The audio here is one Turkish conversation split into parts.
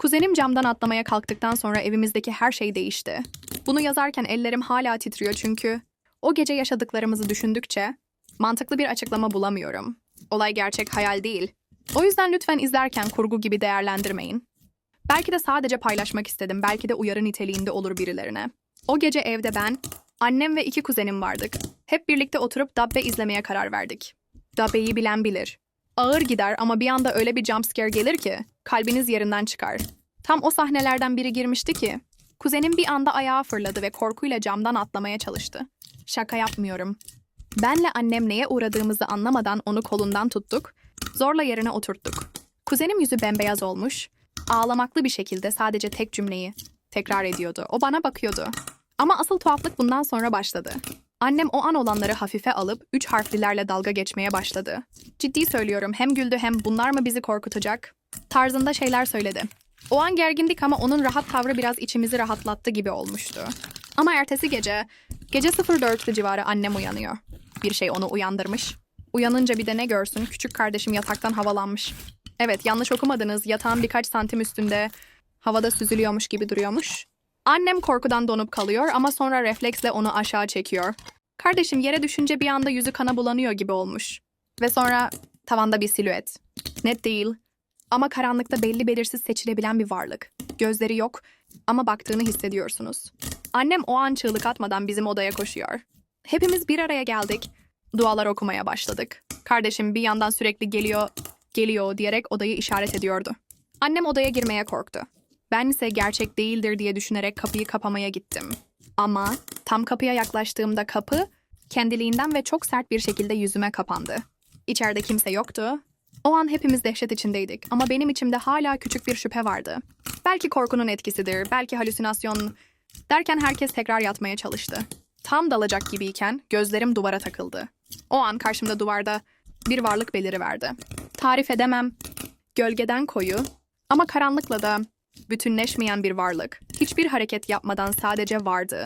Kuzenim camdan atlamaya kalktıktan sonra evimizdeki her şey değişti. Bunu yazarken ellerim hala titriyor çünkü o gece yaşadıklarımızı düşündükçe mantıklı bir açıklama bulamıyorum. Olay gerçek hayal değil. O yüzden lütfen izlerken kurgu gibi değerlendirmeyin. Belki de sadece paylaşmak istedim. Belki de uyarı niteliğinde olur birilerine. O gece evde ben, annem ve iki kuzenim vardık. Hep birlikte oturup Dabbe izlemeye karar verdik. Dabbe'yi bilen bilir. Ağır gider ama bir anda öyle bir jumpscare gelir ki kalbiniz yerinden çıkar. Tam o sahnelerden biri girmişti ki kuzenim bir anda ayağa fırladı ve korkuyla camdan atlamaya çalıştı. Şaka yapmıyorum. Benle annem neye uğradığımızı anlamadan onu kolundan tuttuk, zorla yerine oturttuk. Kuzenim yüzü bembeyaz olmuş, ağlamaklı bir şekilde sadece tek cümleyi tekrar ediyordu. O bana bakıyordu. Ama asıl tuhaflık bundan sonra başladı. Annem o an olanları hafife alıp üç harflilerle dalga geçmeye başladı. Ciddi söylüyorum hem güldü hem bunlar mı bizi korkutacak tarzında şeyler söyledi. O an gergindik ama onun rahat tavrı biraz içimizi rahatlattı gibi olmuştu. Ama ertesi gece, gece 04'lü civarı annem uyanıyor. Bir şey onu uyandırmış. Uyanınca bir de ne görsün küçük kardeşim yataktan havalanmış. Evet yanlış okumadınız yatağın birkaç santim üstünde havada süzülüyormuş gibi duruyormuş. Annem korkudan donup kalıyor ama sonra refleksle onu aşağı çekiyor. Kardeşim yere düşünce bir anda yüzü kana bulanıyor gibi olmuş. Ve sonra tavanda bir silüet. Net değil ama karanlıkta belli belirsiz seçilebilen bir varlık. Gözleri yok ama baktığını hissediyorsunuz. Annem o an çığlık atmadan bizim odaya koşuyor. Hepimiz bir araya geldik. Dualar okumaya başladık. Kardeşim bir yandan sürekli geliyor, geliyor diyerek odayı işaret ediyordu. Annem odaya girmeye korktu. Ben ise gerçek değildir diye düşünerek kapıyı kapamaya gittim. Ama tam kapıya yaklaştığımda kapı kendiliğinden ve çok sert bir şekilde yüzüme kapandı. İçeride kimse yoktu. O an hepimiz dehşet içindeydik ama benim içimde hala küçük bir şüphe vardı. Belki korkunun etkisidir, belki halüsinasyon derken herkes tekrar yatmaya çalıştı. Tam dalacak gibiyken gözlerim duvara takıldı. O an karşımda duvarda bir varlık beliriverdi. Tarif edemem. Gölgeden koyu ama karanlıkla da bütünleşmeyen bir varlık. Hiçbir hareket yapmadan sadece vardı.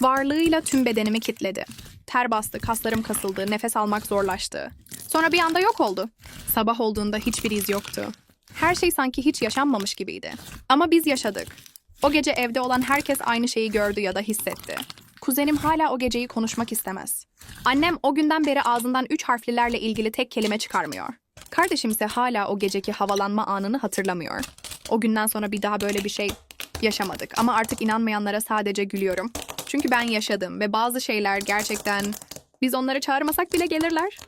Varlığıyla tüm bedenimi kitledi. Ter bastı, kaslarım kasıldı, nefes almak zorlaştı. Sonra bir anda yok oldu. Sabah olduğunda hiçbir iz yoktu. Her şey sanki hiç yaşanmamış gibiydi. Ama biz yaşadık. O gece evde olan herkes aynı şeyi gördü ya da hissetti. Kuzenim hala o geceyi konuşmak istemez. Annem o günden beri ağzından üç harflilerle ilgili tek kelime çıkarmıyor. Kardeşim ise hala o geceki havalanma anını hatırlamıyor. O günden sonra bir daha böyle bir şey yaşamadık ama artık inanmayanlara sadece gülüyorum. Çünkü ben yaşadım ve bazı şeyler gerçekten biz onları çağırmasak bile gelirler.